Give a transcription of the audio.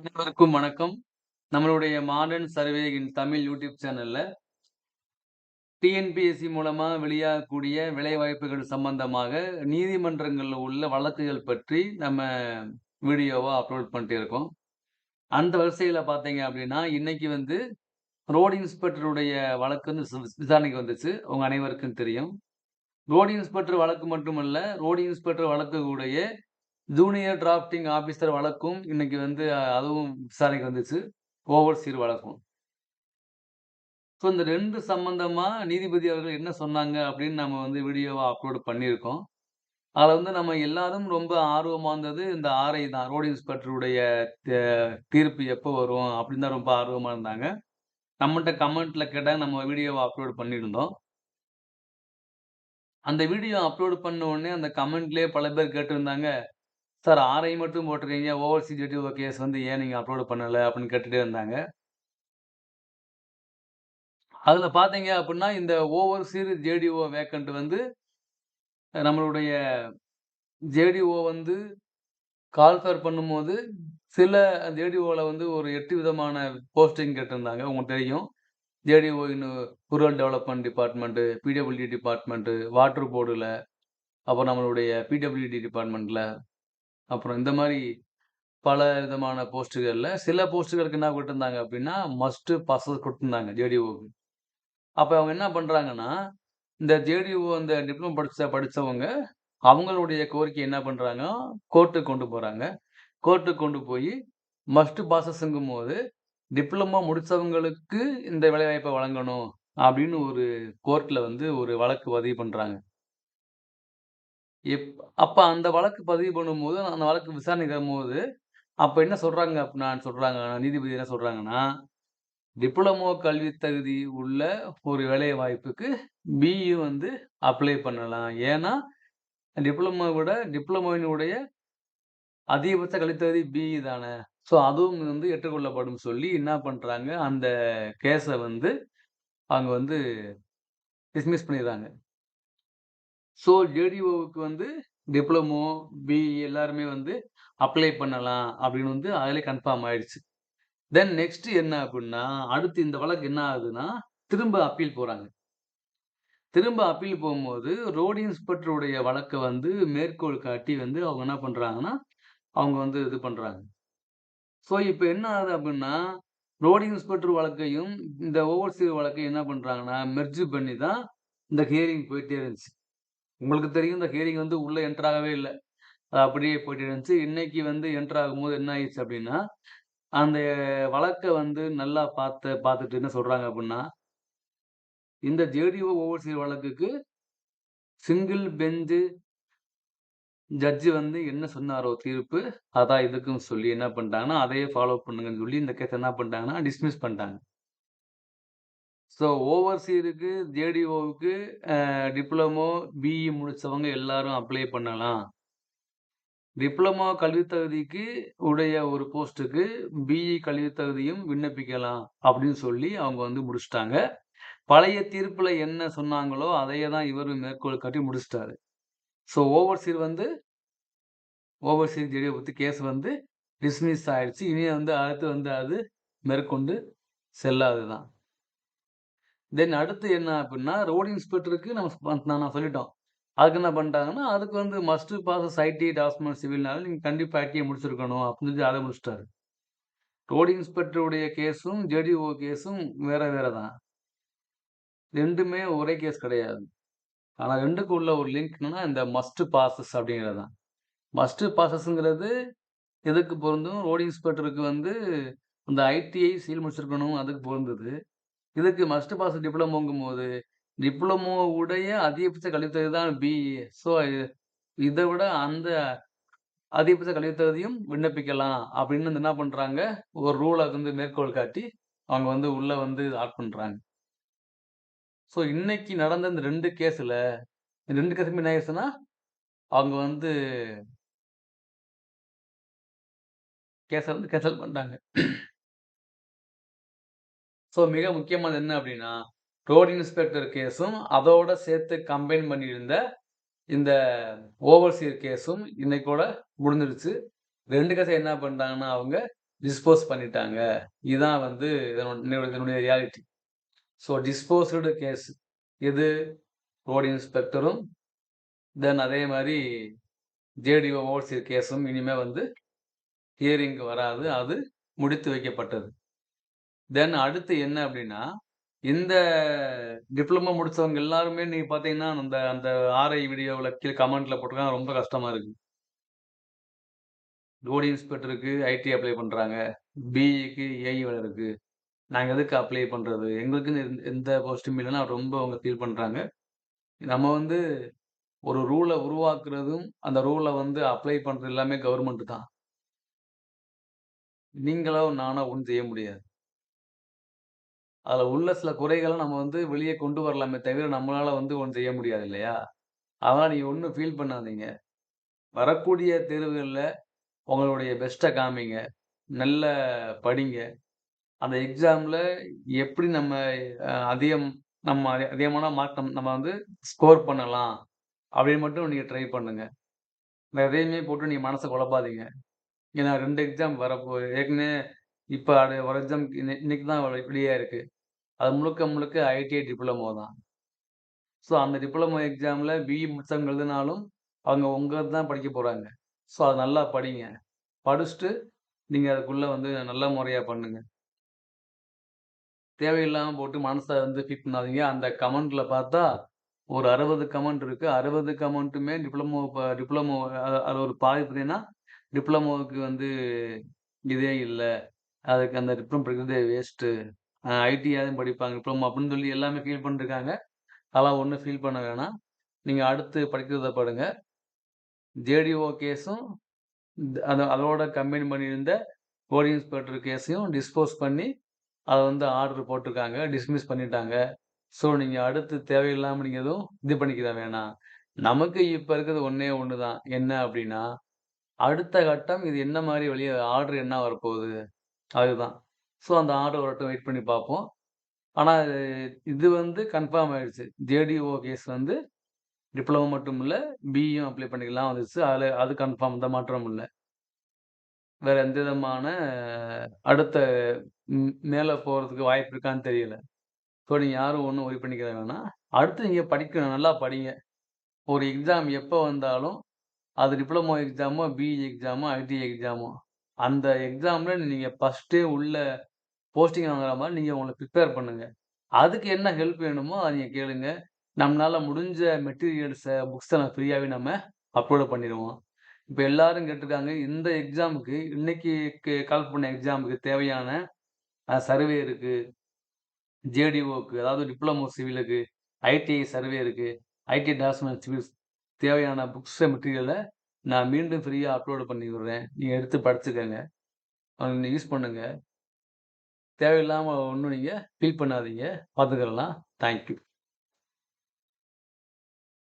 அனைவருக்கும் வணக்கம். நம்மளுடைய modern survey in Tamil YouTube சேனல்ல டிஎன்பிஎஸ்சி மூலமா வெளியாகக்கூடிய வேலைவாய்ப்புகள் சம்பந்தமாக நீதிமன்றங்களில் உள்ள வழக்குகள் பற்றி நம்ம வீடியோவா அப்லோட் பண்ணிட்டு இருக்கோம். அந்த வரிசையில பார்த்தீங்க அப்படின்னா, இன்னைக்கு வந்து ரோடு இன்ஸ்பெக்டருடைய வழக்கு வந்து விசாரணைக்கு வந்துச்சு. உங்க அனைவருக்கும் தெரியும். ரோடு இன்ஸ்பெக்டர் வழக்கு மட்டுமல்ல, ரோடு இன்ஸ்பெக்டர் வழக்குடைய ஜூனியர் டிராஃப்டிங் ஆஃபீஸர் வழக்கும் இன்னைக்கு வந்து அதுவும் விசாரணைக்கு வந்துச்சு. ஓவர்சீர் வழக்கும். ஸோ இந்த ரெண்டு சம்மந்தமாக நீதிபதி அவர்கள் என்ன சொன்னாங்க அப்படின்னு நம்ம வந்து வீடியோவை அப்லோட் பண்ணியிருக்கோம். அதில் வந்து நம்ம எல்லாரும் ரொம்ப ஆர்வமாக இருந்தது இந்த ஆர்ஐ தான். ரோடு இன்ஸ்பெக்டருடைய தீர்ப்பு எப்போ வரும் அப்படின்னு தான் ரொம்ப ஆர்வமாக இருந்தாங்க. நம்மகிட்ட கமெண்ட்ல கேட்டால் நம்ம வீடியோவை அப்லோட் பண்ணியிருந்தோம். அந்த வீடியோ அப்லோடு பண்ண உடனே அந்த கமெண்ட்லேயே பல பேர் கேட்டிருந்தாங்க. சார் ஆரை மட்டும் போட்டிருக்கீங்க. ஓவர்சீஸ் ஜெடிஓ கேஸ் வந்து ஏன் நீங்கள் அப்லோட் பண்ணல? அப்படின்னு கேட்டுகிட்டே இருந்தாங்க. அதில் பார்த்தீங்க அப்படின்னா, இந்த ஓவர்சீர் ஜேடிஓ வேக்கண்ட் வந்து நம்மளுடைய ஜேடிஓ வந்து கால்ஃபேர் பண்ணும்போது, சில ஜேடிஓவில் வந்து ஒரு எட்டு விதமான போஸ்டிங் கேட்டிருந்தாங்க. உங்களுக்கு தெரியும். ஜேடிஓ இன்னும் rural development department PWD department water போர்டில் அப்புறம் நம்மளுடைய பிடபிள்யூடி டிபார்ட்மெண்ட்டில் அப்புறம் இந்த மாதிரி பல விதமான போஸ்ட்டுகளில் சில போஸ்ட்டுகளுக்கு என்ன கொடுத்துருந்தாங்க அப்படின்னா, மஸ்ட்டு பாஸஸ் கொடுத்துருந்தாங்க ஜேடிஓக்கு. அப்போ அவங்க என்ன பண்ணுறாங்கன்னா இந்த ஜேடிஓ அந்த டிப்ளமோ படித்த படித்தவங்க அவங்களுடைய கோரிக்கை என்ன பண்ணுறாங்க கோர்ட்டுக்கு கொண்டு போகிறாங்க கோர்ட்டுக்கு கொண்டு போயி மஸ்ட் பாஸஸ்ங்கும்போது, டிப்ளமோ முடித்தவங்களுக்கு இந்த வேலைவாய்ப்பை வழங்கணும் அப்படின்னு ஒரு கோர்ட்டில் வந்து ஒரு வழக்கு பதிவு பண்ணுறாங்க எப் அப்போ அந்த வழக்கு பதிவு பண்ணும்போது, அந்த வழக்கு விசாரணைக்கு வரும்போது, அப்போ என்ன சொல்கிறாங்க நான் சொல்கிறாங்க நீதிபதி என்ன சொல்கிறாங்கன்னா டிப்ளமோ கல்வி தகுதி உள்ள ஒரு வேலை வாய்ப்புக்கு பிஇ வந்து அப்ளை பண்ணலாம். ஏன்னா, டிப்ளமோ விட டிப்ளமோவினுடைய அதிகபட்ச கல்வித்தகுதி பிஇ தானே. ஸோ அதுவும் வந்து ஏற்றுக்கொள்ளப்படும் சொல்லி என்ன பண்ணுறாங்க அந்த கேஸை வந்து அவங்க வந்து டிஸ்மிஸ் பண்ணிடுறாங்க. ஸோ ஜேடிஓவுக்கு வந்து டிப்ளமோ, பிஇ எல்லாருமே வந்து அப்ளை பண்ணலாம் அப்படின்னு வந்து அதிலே கன்ஃபார்ம் ஆயிடுச்சு. தென் நெக்ஸ்ட் என்ன அப்படின்னா, அடுத்து இந்த வழக்கு என்ன ஆகுதுன்னா, திரும்ப அப்பீல் போகிறாங்க திரும்ப அப்பீல் போகும்போது, ரோடு இன்ஸ்பெக்டருடைய வழக்கை வந்து மேற்கோள் காட்டி வந்து அவங்க என்ன பண்ணுறாங்கன்னா அவங்க வந்து இது பண்ணுறாங்க ஸோ இப்போ என்ன ஆகுது அப்படின்னா, ரோடு இன்ஸ்பெக்டர் வழக்கையும், இந்த ஓவர்சீர் வழக்கையும் என்ன பண்ணுறாங்கன்னா மெர்ஜ் பண்ணி தான் இந்த ஹியரிங் போயிட்டே இருந்துச்சு. உங்களுக்கு தெரியும் இந்த ஹியரிங் வந்து உள்ள என்ட்ராகவே இல்லை அது அப்படியே போயிட்டு இருந்துச்சு. இன்னைக்கு வந்து என்ட்ராகும் போது என்ன ஆயிடுச்சு அப்படின்னா, அந்த வழக்கை வந்து நல்லா பார்த்து பார்த்துட்டு என்ன சொல்றாங்க அப்படின்னா, இந்த ஜேடிஓ ஓவர்சீர் வழக்குக்கு சிங்கிள் பெஞ்சு ஜட்ஜ் வந்து என்ன சொன்னாரோ தீர்ப்பு, அதான் இதுக்கும் சொல்லி என்ன பண்ணிட்டாங்கன்னா, அதையே ஃபாலோ பண்ணுங்கன்னு சொல்லி இந்த கேஸ் என்ன பண்ணிட்டாங்கன்னா, டிஸ்மிஸ் பண்ணிட்டாங்க. ஸோ ஓவர்சீருக்கு, ஜேடிஓவுக்கு டிப்ளமோ, பிஇ முடித்தவங்க எல்லாரும் அப்ளை பண்ணலாம். டிப்ளமோ கல்வித் தகுதிக்கு உடைய ஒரு போஸ்ட்டுக்கு பிஇ கல்வித் தகுதியும் விண்ணப்பிக்கலாம் அப்படின்னு சொல்லி அவங்க வந்து முடிச்சுட்டாங்க. பழைய தீர்ப்பில் என்ன சொன்னாங்களோ, அதையே தான் இவரும் மேற்கோள் காட்டி முடிச்சிட்டாரு ஸோ ஓவர்சீர் வந்து ஓவர்சீர் ஜேடிஓ பற்றி கேஸ் வந்து டிஸ்மிஸ் ஆயிடுச்சு. இனி வந்து அடுத்து வந்து அது மேற்கொண்டு செல்லாது தான். தென் அடுத்து என்ன அப்படின்னா, ரோடு இன்ஸ்பெக்டருக்கு நம்ம நான் சொல்லிட்டோம். அதுக்கு என்ன பண்ணிட்டாங்கன்னா, அதுக்கு வந்து மஸ்ட் பாஸஸ் ஐடி, டாக்குமெண்ட் சிவில்னால நீங்கள் கண்டிப்பாக ஐடியை முடிச்சிருக்கணும் அப்படின்னு சொல்லி அதை முடிச்சிட்டாரு ரோடு இன்ஸ்பெக்டருடைய கேஸும், ஜேடிஓ கேஸும் வேற வேற தான். ரெண்டுமே ஒரே கேஸ் கிடையாது. ஆனால் ரெண்டுக்கும் உள்ள ஒரு லிங்க் என்னன்னா, இந்த மஸ்ட் பாசஸ் அப்படிங்கிறது தான். மஸ்ட் பாசஸ்ங்கிறது எதுக்கு பொருந்தும்? ரோடு இன்ஸ்பெக்டருக்கு வந்து இந்த ஐடிஐ, சீல் முடிச்சிருக்கணும் அதுக்கு பொருந்தது இதுக்கு மஸ்ட் பாஸ் டிப்ளமோங்கும் போது டிப்ளமோ உடைய அதிகபட்ச கல்வித்தொகை தான் பிஇ. ஸோ இதை விட அந்த அதிகபட்ச கல்வித்தொகையும் விண்ணப்பிக்கலாம் அப்படின்னு வந்து என்ன பண்றாங்க, ஒரு ரூலை வந்து மேற்கோள் காட்டி அவங்க வந்து உள்ள வந்து ஆட் பண்றாங்க. ஸோ இன்னைக்கு நடந்த இந்த ரெண்டு கேஸ்ல, இந்த ரெண்டு கேஸுமே என்ன ஆயிடுச்சுன்னா, அவங்க வந்து கேஸ வந்து கேன்சல் பண்ணிட்டாங்க. ஸோ மிக முக்கியமானது என்ன அப்படின்னா, ரோட் இன்ஸ்பெக்டர் கேஸும், அதோட சேர்த்து கம்பைன் பண்ணியிருந்த இந்த ஓவர்சீர் கேஸும் இன்னைக்கோட முடிஞ்சிருச்சு. ரெண்டு கேஸை என்ன பண்ணிட்டாங்கன்னா, அவங்க டிஸ்போஸ் பண்ணிட்டாங்க. இதுதான் வந்து இதனுடைய இதனுடைய ரியாலிட்டி. So disposed case. இது ரோட் இன்ஸ்பெக்டரும், தென் அதே மாதிரி ஜேடிஓ ஓவர்சியர் கேஸும் இனிமேல் வந்து ஹியரிங்க்கு வராது. அது முடித்து வைக்கப்பட்டது. தென் அடுத்து என்ன அப்படின்னா இந்த டிப்ளமோ முடிச்சவங்க எல்லாருமே நீங்க பார்த்தீங்கன்னா, அந்த அந்த ஆர்ஐ வீடியோவில் கீழே கமெண்ட்ல போட்டிருக்காங்க ரொம்ப கஷ்டமா இருக்கு. ரோடு இன்ஸ்பெக்டருக்கு ஐடி அப்ளை பண்றாங்க. பிஇக்கு ஏஇ வேல இருக்கு. நாங்க எதுக்கு அப்ளை பண்றது? எங்களுக்குன்னு எந்த போஸ்டும் இல்லைன்னா ரொம்ப அவங்க ஃபீல் பண்றாங்க. நம்ம வந்து ஒரு ரூலை உருவாக்குறதும், அந்த ரூலை வந்து அப்ளை பண்றது எல்லாமே கவர்மெண்ட் தான். நீங்களோ, நானோ ஒன்றும் செய்ய முடியாது. அதில் உள்ள சில குறைகளை நம்ம வந்து வெளியே கொண்டு வரலாமே தவிர, நம்மளால் வந்து ஒன்று செய்ய முடியாது இல்லையா? அதனால் நீங்கள் ஒன்றும் ஃபீல் பண்ணாதீங்க. வரக்கூடிய தேர்வுகளில் உங்களுடைய பெஸ்ட்டை காமிங்க. நல்ல படிங்க. அந்த எக்ஸாமில் எப்படி நம்ம அதிகம் நம்ம அதிகமான மார்க் நம் நம்ம வந்து ஸ்கோர் பண்ணலாம். அப்படின்னு மட்டும் நீங்கள் ட்ரை பண்ணுங்க. எதையுமே போட்டு நீங்கள் மனசை குழப்பாதீங்க. ஏன்னா ரெண்டு எக்ஸாம் வரப்போகுது. ஏற்கனவே இப்போ அது ஒரு எக்ஸாம் இன்னைக்கு தான் இப்படியே இருக்குது அது முழுக்க முழுக்க ஐடிஐ டிப்ளமோ தான். ஸோ அந்த டிப்ளமோ எக்ஸாமில் பிஇ முடிச்சவங்க எழுதினாலும், அவங்க உங்கள் தான் படிக்க போகிறாங்க ஸோ அதை நல்லா படிங்க. படிச்சுட்டு நீங்கள் அதுக்குள்ளே வந்து நல்ல முறையாக பண்ணுங்க. தேவையில்லாமல் போட்டு மனசை வந்து ஃபிட் பண்ணாதீங்க. அந்த கமெண்ட்ல பார்த்தா ஒரு 60 கமெண்ட் இருக்குது அறுபது கமெண்ட்டுமே டிப்ளமோ இப்போ டிப்ளமோ அது ஒரு பாதி பார்த்தீங்கன்னா, டிப்ளமோவுக்கு வந்து இதே இல்லை அதுக்கு அந்த டிப்ளமோ படிக்கிறதே வேஸ்ட்டு. அ ஐடியாவது படிப்பாங்க. டிப்ளமோ அப்படின்னு சொல்லி எல்லாமே ஃபீல் பண்ணிருக்காங்க. அதெல்லாம் ஒன்றும் ஃபீல் பண்ண வேணாம். நீங்கள் அடுத்து படிக்கிறத பாருங்க. ஜேடிஓ கேஸும் அத அதோட கம்பைன் பண்ணியிருந்த போலி இன்ஸ்பெக்டர் கேஸையும் டிஸ்போஸ் பண்ணி, அதை வந்து ஆர்டர் போட்டிருக்காங்க டிஸ்மிஸ் பண்ணிட்டாங்க. ஸோ நீங்கள் அடுத்து தேவையில்லாமல் நீங்கள் எதுவும் இது பண்ணிக்கிற வேணாம். நமக்கு இப்போ இருக்கிறது ஒன்றே ஒன்று தான். என்ன அப்படின்னா அடுத்த கட்டம் இது என்ன மாதிரி வழியாக ஆர்டர் என்ன வரப்போகுது? அதுதான். ஸோ அந்த ஆர்டர் வரட்டும் வெயிட் பண்ணி பார்ப்போம். ஆனால் இது வந்து கன்ஃபார்ம் ஆயிடுச்சு. ஜேடிஓ கேஸ் வந்து டிப்ளமோ மட்டும் இல்லை பிஇயும் அப்ளை பண்ணிக்கலாம் வந்துச்சு அதில் அது கன்ஃபார்ம் தான் மாற்றம் இல்லை வேறு எந்த விதமான அடுத்த மேலே போகிறதுக்கு வாய்ப்பு இருக்கான்னு தெரியல. ஸோ நீங்கள் யாரும் ஒன்றும் ஒரி பண்ணிக்கிற வேணாம். அடுத்து நீங்கள் படிக்கணும். நல்லா படிங்க. ஒரு எக்ஸாம் எப்போ வந்தாலும், அது டிப்ளமோ எக்ஸாமோ, பிஇ எக்ஸாமோ, ஐடி எக்ஸாமோ, அந்த எக்ஸாமில் நீங்கள் ஃபர்ஸ்ட்டே உள்ள போஸ்டிங் வாங்குற மாதிரி நீங்கள் உங்களை ப்ரிப்பேர் பண்ணுங்கள் அதுக்கு என்ன ஹெல்ப் வேணுமோ அதை நீங்கள் கேளுங்க. நம்மளால் முடிஞ்ச மெட்டீரியல்ஸை புக்ஸை நான் ஃப்ரீயாகவே நம்ம அப்லோட் பண்ணிடுவோம் இப்போ எல்லாரும் கேட்டுருக்காங்க. இந்த எக்ஸாமுக்கு இன்னைக்கு கால் பண்ண எக்ஸாமுக்கு தேவையான சர்வே இருக்குது ஜேடிஓக்கு அதாவது டிப்ளமோ சிவிலுக்கு, ஐடிஐ சர்வே இருக்குது ஐடி டாஸ்மெண்ட் சிவில் தேவையான புக்ஸ் மெட்டீரியலை நான் மீண்டும் ஃப்ரீயாக அப்லோடு பண்ணி விடுறேன். நீங்கள் எடுத்து படிச்சுக்கோங்க அத யூஸ் பண்ணுங்கள் தேவையில்லாமல் ஒன்றும் நீங்கள் ஃபீல் பண்ணாதீங்க. பார்த்துக்கலாம் தேங்க் யூ.